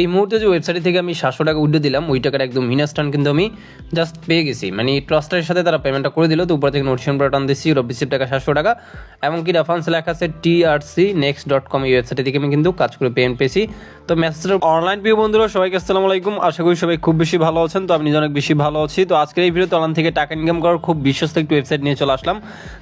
এই মুহূর্তে যে ওয়েবসাইট থেকে আমি সাতশো টাকা উঠে দিলাম, ওই টাকাটা একদম ইনস্ট্যান্ট কিন্তু আমি জাস্ট পেয়ে গেছি। মানে ট্রাস্টের সাথে তারা পেমেন্টটা করে দিল, তো উপর থেকে নোটিফিকেশন বাটন দিচ্ছি রিসিভ টাকা সাতশো টাকা। এমনকি রেফারেন্স লেখা আছে T R C next dot com এই ওয়েবসাইট থেকে আমি কিন্তু কাজ করে পেমেন্ট পেয়েছি। তো মেসেজের অনলাইন প্রিয় বন্ধুরা, সবাইকে আসসালামু আলাইকুম। আশা করি সবাই খুব বেশি ভালো আছেন, তো আমি নিজে অনেক বেশি ভালো আছি। তো আজকের এই ভিডিওতে অনলাইন থেকে টাকা ইনকাম করার খুব বিশ্বস্ত একটি ওয়েবসাইট নিয়ে চলে আসলাম।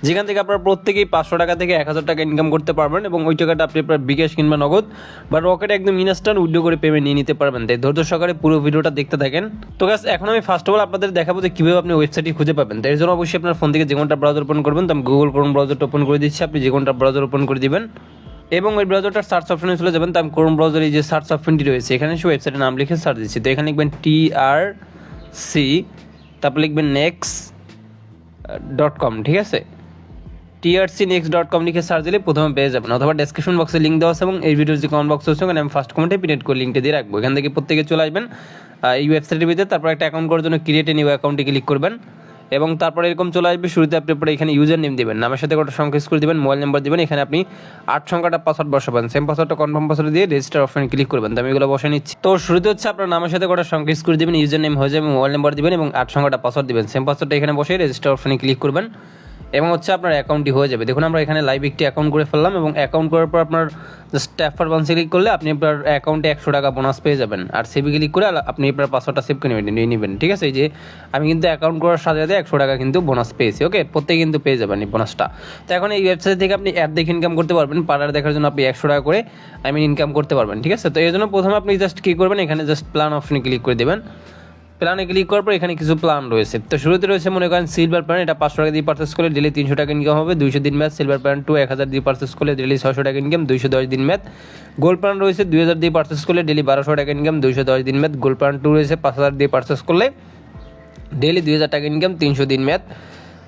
যেখান থেকে আপনারা প্রত্যেকেই পাঁচশো টাকা থেকে এক হাজার টাকা ইনকাম করতে পারবেন এবং ওই টাকাটা আপনি আপনার বিকাশ কিংবা নগদ বা রকেট একদম ইনস্ট্যান্ট উইড্রো করে পেমেন্ট নিয়ে নিতে পারবেন। তাই ধৈর্য সহকারে পুরো ভিডিওটা দেখতে থাকেন। তো গাছ এখন আমি ফার্স্ট অফ অল আপনাদের দেখাবো যে কীভাবে আপনি ওয়েবসাইটটি খুঁজে পাবেন। তাই জন্য অবশ্যই আপনার ফোন থেকে যে কোনটা ব্রাউজার ওপেন করবেন, তো আমি গুগল ক্রোম ব্রাউজারটা ওপেন করে দিচ্ছি। আপনি যে কোনটা ব্রাউজার ওপেন করে দিবেন। এবং ওই ব্রাউজারটার সার্চ অপশনে চলে যাবেন। তো আমি ক্রোম ব্রাউজারে যে সার্চ অপশনটি রয়েছে, এখানে সে ওয়েবসাইটের নাম লিখে সার্চ দিচ্ছি। তো এখানে লিখবেন টি আর সি তারপর লিখবেন নেক্সট ডট কম ঠিক আছে? টিআরসি নেক্সট ডট কম লিখে সার্চ দিলে প্রথমে পেয়ে যাবেন। অথবা ডেসক্রিপশন বক্সে লিঙ্ক দেওয়া আছে এবং এই ভিডিওর যে কমেন্ট বক্স আছে ওখানে আমি ফার্স্ট কমেন্টে পিনেট করে লিঙ্কটা দিয়ে রাখব। এখান থেকে প্রত্যেকে চলে আসবেন এই ওয়েবসাইটের ভিতরে, তারপর একটা অ্যাকাউন্ট করার জন্য ক্রিয়েট নিউ অ্যাকাউন্টে ক্লিক করবেন এবং তারপরে এরকম চলে আসবে, শুরুতে আপনি পরে এখানে ইউজার নেম দেবেন, নামের সাথে একটা সংখ্যা করে দেবেন মোবাইল নাম্বার দেবেন, এখানে আপনি আট সংখ্যাটা পাসওয়ার্ড বসাবেন। সেম পাসওয়ার্ডটা কনফার্ম পাসওয়ার্ড দিয়ে রেজিস্টার অপশন ক্লিক করবেন। আমি এগুলো বসে নিচ্ছি। তো শুরুতে হচ্ছে আপনার নামের সাথে কটা সংখ্যা করে দেবেন ইউজার নেম হয়ে যাবে মোবাইল নাম্বার দিবেন এবং আট সংখ্যাটা পাসওয়ার্ড দিবেন। সেম পাসওয়ার্ডটা এখানে বসে রেজিস্টার অপশনে ক্লিক করবেন। এবং হচ্ছে আপনার অ্যাকাউন্টটি হয়ে যাবে। দেখুন, আমরা এখানে লাইভ একটি অ্যাকাউন্ট করে ফেললাম এবং অ্যাকাউন্ট করার পর আপনার জাস্ট ট্যাপার বান্সে ক্লিক করলে আপনি আপনার অ্যাকাউন্টে একশো টাকা বোনাস পেয়ে যাবেন। আর সেভে ক্লিক করে আপনি আপনার পাসওয়ার্ডটা সেভ করে নিয়ে নেবেন। ঠিক আছে? এই যে আমি কিন্তু অ্যাকাউন্ট করার সাথে সাথে একশো টাকা কিন্তু বোনাস পেয়েছি ওকে প্রত্যেকে কিন্তু পেয়ে যাবেন এই বোনাসটা তো এখন এই ওয়েবসাইট থেকে আপনি অ্যাপ দেখে ইনকাম করতে পারবেন। পার্লার দেখার জন্য আপনি একশো টাকা করে আই মিন ইনকাম করতে পারবেন, ঠিক আছে? তো এই জন্য প্রথমে আপনি জাস্ট কী করবেন? এখানে জাস্ট প্ল্যান অপশনে ক্লিক করে দেবেন। প্ল্যানে ক্লিক করার পর এখানে কিছু প্ল্যান রয়েছে। তো শুরুতে রয়েছে মনে করেন সিলভার প্ল্যান এটা পাঁচশো টাকা দিয়ে পার্চেস করলে ডেলি তিনশো টাকা ইনকাম হবে, দুইশো দিন ম্যাথ সিলভার প্ল্যান টু এক হাজার দিয়ে পার্চেস করলে ডেলি ছশো টাকা ইনকাম দুইশো দশ দিন ম্যাথ গোল্ড প্ল্যান রয়েছে, দুই হাজার দিয়ে পার্চেস করলে ডেলি বারোশো টাকা ইনকাম দুইশো দশ দিন ম্যাথ গোল্ড প্ল্যান টু রয়েছে, পাঁচ হাজার দিয়ে পার্চেস করলে ডেলি দুই হাজার টাকা ইনকাম তিনশো দিন ম্যাথ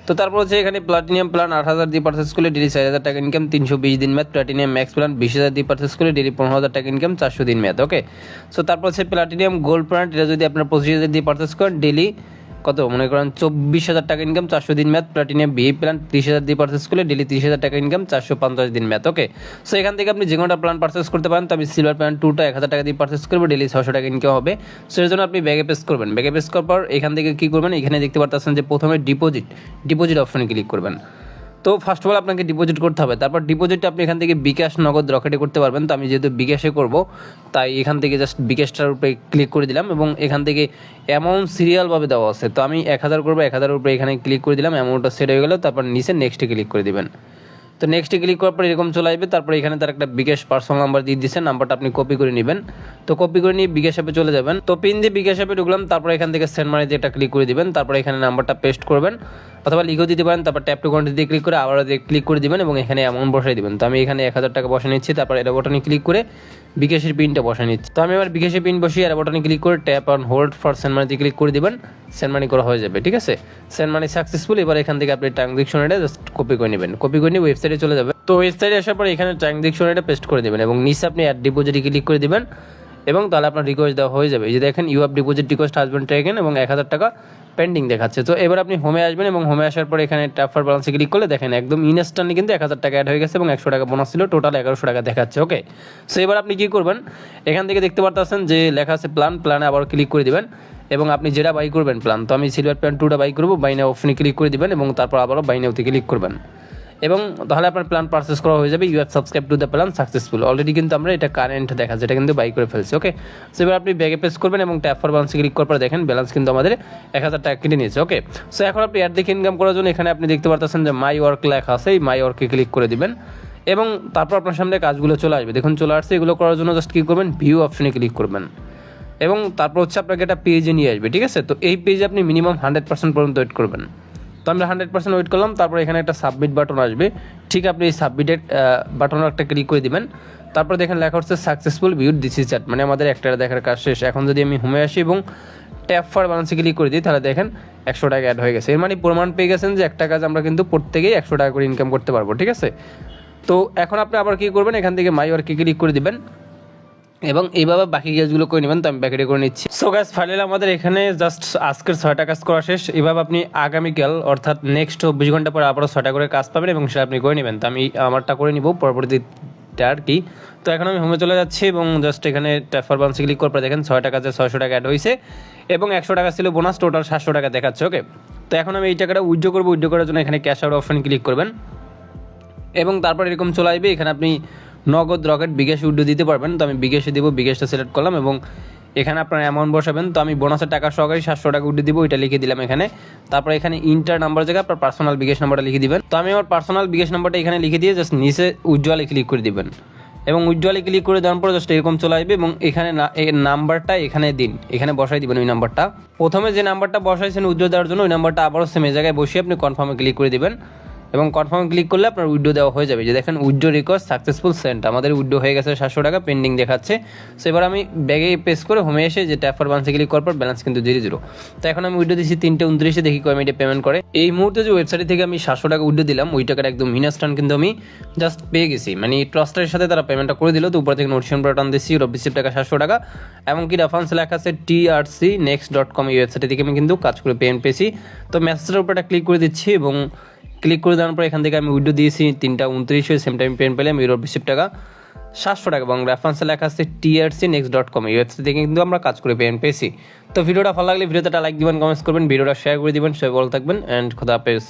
তো তারপর হচ্ছে এখানে প্লাটিনিয়াম প্ল্যান আট হাজার দিয়ে পারচেস করলে ডেলি চার হাজার টাকা ইনকাম তিনশো বিশ দিন ম্যাথ প্লাটিনিয়াম ম্যাক্স প্ল্যান বিশ হাজার দিয়ে পারচেস করলে ডেলি পনেরো হাজার টাকা ইনকাম চারশো দিন ম্যাথ ওকে সো তারপর হচ্ছে প্লাটিনিয়াম গোল্ড প্ল্যান্ট এটা যদি আপনার পঁচিশ হাজার দিয়ে পারচেস করেন ডেলি কত? মনে করেন চব্বিশ হাজার টাকা ইনকাম চারশো দিন ম্যাথ প্লাটিনিয়াম বিএ প্ল্যান ত্রিশ হাজার দিয়ে পার্সেস করলে ডেলি ত্রিশ হাজার টাকা ইনকাম চারশো পঞ্চাশ দিন ম্যাথ ওকে সো এখান থেকে আপনি যে কোনোটা প্ল্যান পার্সেস করতে পারেন, তো আমি সিলভার প্ল্যান টুটা এক হাজার টাকা দিয়ে পার্সেস করব ডেলি ছশো টাকা ইনকাম হবে। সো এর জন্য আপনি ব্যাগে পেস করবেন। ব্যাগে পেস করার পর এখান থেকে কী করবেন? এখানে দেখতে পারতেছেন যে প্রথমে ডিপোজিট ডিপোজিট অপশনে ক্লিক করবেন। তো ফার্স্ট অফ অল আপনাকে ডিপোজিট করতে হবে। তারপর ডিপোজিটটা আপনি এখান থেকে বিকাশ নগদ রকেটে করতে পারবেন। তো আমি যেহেতু বিকাশে করব, তাই এখান থেকে জাস্ট বিকাশটার উপরে ক্লিক করে দিলাম এবং এখান থেকে অ্যামাউন্ট সিরিয়ালভাবে দেওয়া আছে। তো আমি এক হাজার করব, এক হাজারের উপরে এখানে ক্লিক করে দিলাম অ্যামাউন্টটা সেট হয়ে গেলো, তারপর নিচে নেক্সটে ক্লিক করে দিবেন। তো নেক্সটে ক্লিক করার পর এরকম চলে আসবে, তারপর এখানে তার একটা বিকাশ পার্সোনাল নাম্বার দিয়ে দিচ্ছে নাম্বারটা আপনি কপি করে নেবেন। তো কপি করে নিয়ে বিকাশ অ্যাপে চলে যাবেন। তো পিন দিয়ে বিকাশ অ্যাপে ঢুকলাম, তারপর এখান থেকে সেন্ড মানি দিয়ে একটা ক্লিক করে দিবেন, তারপর এখানে নাম্বারটা পেস্ট করবেন, অথবা লিখেও দিতে পারেন, তারপর ট্যাপ টু কন্ট্যাক্ট দিয়ে ক্লিক করে আবার দিয়ে ক্লিক করে দিবেন এবং এখানে অ্যামাউন্ট বসাই দিবেন। তো আমি এখানে এক হাজার টাকা বসে নিচ্ছি, তারপর এটা বটনে ক্লিক করে বিকাশের পিনটা বসে নিচ্ছি। তো আমি এবার বিকাশের পিন বসিয়ে আর বটনে ক্লিক করে tap on hold for send মানিতে ক্লিক করে দিবেন সেন্ড মানি করা হয়ে যাবে, ঠিক আছে? সেন্ড মানি সাকসেসফুল এবার এখান থেকে আপনি ট্রানজেকশন এটা জাস্ট কপি করে নেবেন। কপি করে নিয়ে ওয়েবসাইটে চলে যাবে তো ওয়েবসাইটে আসার পর এখানে ট্রানজেকশন এটা পেস্ট করে দেবেন এবং নিচে আপনি অ্যাড ডিপোজিটে ক্লিক করে দিবেন। এবং তাহলে আপনার রিকোয়েস্ট দেওয়া হয়ে যাবে। এই যে দেখেন you have deposit request has been taken এবং এক হাজার টাকা পেন্ডিং দেখাচ্ছে। তো এবার আপনি হোমে আসবেন এবং হোমে আসার পর এখানে ট্যাফার ব্যালেন্সে ক্লিক করলে দেখেন একদম ইনস্ট্যান্টলি কিন্তু এক হাজার টাকা অ্যাড হয়ে গেছে এবং একশো টাকা বোনাস ছিল টোটাল এগারোশো টাকা দেখাচ্ছে ওকে সো এবার আপনি কী করবেন? এখান থেকে দেখতে পারতেছেন যে লেখা আছে প্ল্যান প্ল্যানে আবার ক্লিক করে দিবেন এবং আপনি যেটা বাই করবেন প্ল্যান তো আমি সিলভার প্ল্যান টুটা বাই করব বাইনে অপশনে ক্লিক করে দিবেন এবং তারপর আবারও বাইনে বাইনেওতে ক্লিক করবেন। এবং তাহলে আপনার প্ল্যান পারচেস করা হয়ে যাবে you have subscribe to the plan successful already কিন্তু আমরা এটা কারেন্ট দেখা, যেটা কিন্তু বাই করে ফেলছি ওকে সো এবার আপনি ব্যাগে পেস করবেন এবং ট্যাপ ফর ব্যালেন্সে ক্লিক করার পর দেখেন ব্যালেন্স কিন্তু আমাদের এক হাজার টাকা কেটে নিয়েছে ওকে সো এখন আপনি অ্যাড দেখে ইনকাম করার জন্য এখানে আপনি দেখতে পারতেছেন যে মাই ওয়ার্ক লেখা আছে, এই মাই ওয়ার্কে ক্লিক করে দিবেন। এবং তারপর আপনার সামনে কাজগুলো চলে আসবে, দেখুন চলে আসছে, এগুলো করার জন্য জাস্ট কী করবেন? ভিউ অপশনে ক্লিক করবেন। এবং তারপর হচ্ছে আপনাকে একটা পেজে নিয়ে আসবে, ঠিক আছে? তো এই পেজে আপনি মিনিমাম হান্ড্রেড পার্সেন্ট পর্যন্ত ওয়েট করবেন। তো আমরা হান্ড্রেড পার্সেন্ট ওয়েট করলাম, তারপর এখানে একটা সাবমিট বাটন আসবে। ঠিক আপনি এই সাবমিটেড বাটনে একটা ক্লিক করে দিবেন। তারপর দেখেন লেখা হচ্ছে successful viewed this is chat মানে আমাদের একটা দেখার কাজ শেষ। এখন যদি আমি হোমে আসি এবং ট্যাপ ফর ব্যালেন্সে ক্লিক করে দিই, তাহলে দেখেন একশো টাকা অ্যাড হয়ে গেছে। এর মানে প্রমাণ পেয়ে গেছেন যে একটা কাজ আমরা কিন্তু প্রত্যেকেই একশো টাকা করে ইনকাম করতে পারব, ঠিক আছে? তো এখন আপনি আবার কী করবেন, এখান থেকে মাই ওয়ার্কে ক্লিক করে দিবেন। এবং এইভাবে বাকি কাজগুলো করে নেবেন, তো আমি ব্যাকেটে করে নিচ্ছি। সো গ্যাস ফাইনালি আমাদের এখানে জাস্ট আজকের ছয়টা কাজ করা শেষ। এভাবে আপনি আগামীকাল, অর্থাৎ নেক্সট চব্বিশ ঘণ্টা পরে আবারও ছয়টা করে কাজ পাবেন এবং সেটা আপনি করে নেবেন। তো আমি আমারটা করে নিব পরবর্তী এইটা আর কি। তো এখন আমি হোমে চলে যাচ্ছি এবং জাস্ট এখানে ট্যাফার বান্সে ক্লিক করে দেখেন ছয় টাকা যে ছয়শো টাকা অ্যাড হয়েছে এবং একশো টাকা ছিল বোনাস টোটাল সাতশো টাকা দেখাচ্ছে ওকে তো এখন আমি এই টাকাটা উইথড্র করব। উইথড্র করার জন্য এখানে ক্যাশ আউট অপশন ক্লিক করবেন। এবং তারপর এরকম চলে আসবে, এখানে আপনি নগদ রকেট বিকাশ উইড্রো দিতে পারবেন, তো আমি বিকাশে দিব, বিকাশটা সিলেক্ট করলাম এবং এখানে আপনার অ্যামাউন্ট বসাবেন, তো আমি বোনাসের টাকা সহকারে সাতশো টাকা উঠে দিব, ওইটা লিখে দিলাম এখানে। তারপর এখানে ইন্টার নাম্বার জায়গায় আপনার পার্সোনাল বিকাশ নাম্বারটা লিখে দিবেন। তো আমি আমার পার্সোনাল বিকাশ নাম্বারটা এখানে লিখে দিয়ে জাস্ট নিচে উজ্জ্বলে ক্লিক করে দিবেন। এবং উজ্জ্বলে ক্লিক করে দেওয়ার পর জাস্ট এরকম চলে আসবে এবং এখানে নাম্বারটা এখানে দিন, এখানে বসাই দিবেন ওই নাম্বারটা প্রথমে যে নাম্বারটা বসাইছেন উজ্জ্বল দেওয়ার জন্য, ওই নাম্বারটা আবারও সেম জায়গায় বসিয়ে আপনি কনফার্মে ক্লিক করে দিবেন। এবং কনফার্ম ক্লিক করলে আপনার উইড্রো দেওয়া হয়ে যাবে। যে দেখেন, উইড্রো রিকোয়েস্ট সাকসেসফুল সেন্ট আমাদের উইড্রো হয়ে গেছে সাতশো টাকা পেন্ডিং দেখাচ্ছে। সো এবার আমি ব্যাগে পেস করে হোমে এসে যে ট্যাফার বান্সে ক্লিক করার পর ব্যালেন্স কিন্তু জিরো জিরো তো এখন আমি উইড্রো দিচ্ছি তিনটে উনত্রিশে, দেখি কয় মিনিটে পেমেন্ট করে। এই মুহূর্তে যে ওয়েবসাইট থেকে আমি সাতশো টাকা উইড্রো দিলাম ওই টাকাটা একদম মিনাস্টান কিন্তু আমি জাস্ট পেয়ে গেছি। মানে ট্রাস্টের সাথে তারা পেমেন্টটা করে দিল, তো উপর থেকে নোটিশন বাটন দিচ্ছি রিসিভ টাকা সাতশো টাকা। এমনকি রেফারেন্স লেখা আছে T R C next dot com এই ওয়েবসাইট থেকে আমি কিন্তু কাজ করে পেমেন্ট পেয়েছি। তো মেসেজের উপর ক্লিক করে দিচ্ছি এবং ক্লিক করে দেওয়ার পর এখান থেকে আমি উইডো দিয়েছি, তিনটা উনত্রিশ হয়ে সেম টাইম পেন পেলাম ইউরোপ বিশ টাকা, সাতশো টাকা এবং রেফারেন্সে লেখা আছে টিআরসি নেক্সট ডট কম এই ওয়েবসাইট থেকে কিন্তু আমরা কাজ করে পেন পেয়েছি। তো ভিডিওটা ভালো লাগলে ভিডিওতে লাইক দিবেন কমেন্টস করবেন, ভিডিওটা শেয়ার করে দিবেন, সবাই ভালো থাকবেন অ্যান্ড খোদা হাফেজ।